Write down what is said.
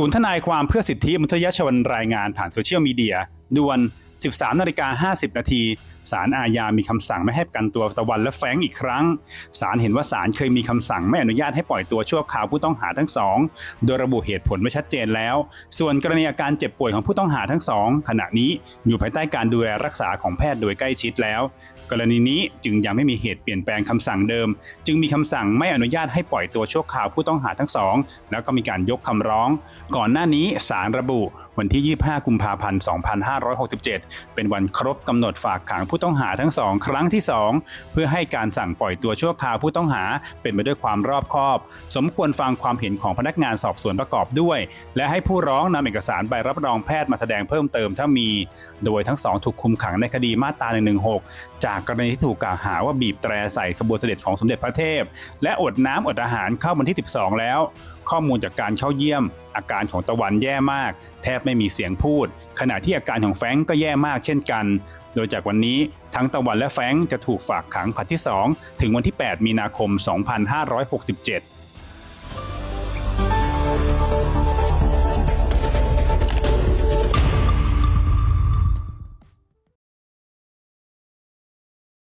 ศูนย์ทนายความเพื่อสิทธิมนุษยชนรายงานผ่านโซเชียลมีเดียด่วน 13นาฬิกา50 นาทีศาลอาญามีคำสั่งไม่ให้ประกันตัวตะวันและแฟงอีกครั้งศาลเห็นว่าศาลเคยมีคำสั่งไม่อนุญาตให้ปล่อยตัวชั่วคราวผู้ต้องหาทั้งสอง โดยระบุเหตุผลไม่ชัดเจนแล้ว ส่วนกรณีอาการเจ็บป่วยของผู้ต้องหาทั้งสองขณะนี้อยู่ภายใต้การดูแลรักษาของแพทย์โดยใกล้ชิดแล้ว กรณีนี้จึงยังไม่มีเหตุเปลี่ยนแปลงคำสั่งเดิม จึงมีคำสั่งไม่อนุญาตให้ปล่อยตัวชั่วคราวผู้ต้องหาทั้งสอง แล้วก็มีการยกคำร้อง ก่อนหน้านี้ศาลระบุ วันที่ 25 กุมภาพันธ์ 2567 เป็นวันครบกำหนดฝากขังผู้ต้องหาทั้งสองครั้งที่ 2 เพื่อให้การสั่งปล่อยตัวชั่วคราวผู้ต้องหาเป็นไปด้วยความรอบคอบ สมควรฟังความเห็นของพนักงานสอบสวนประกอบด้วย และให้ผู้ร้องนำเอกสารใบรับรองแพทย์มาแสดงเพิ่มเติมถ้ามี โดยทั้งสองถูกคุมขังในคดีมาตรา 116 จากกรณีที่ถูกกล่าวหาว่าบีบแตรใส่ขบวนเสด็จของสมเด็จพระเทพ และอดน้ำอดอาหารเข้าวันที่ 12 แล้ว ข้อมูลจากการเข้าเยี่ยม อาการของตะวันแย่มาก แทบไม่มีเสียงพูด ขณะที่อาการของแฟงก็แย่มากเช่นกัน โดยจากวันนี้ทั้งตะวันและแฟงจะถูกฝากขังผลัดที่ 2 ถึงวันที่ 8 มีนาคม 2567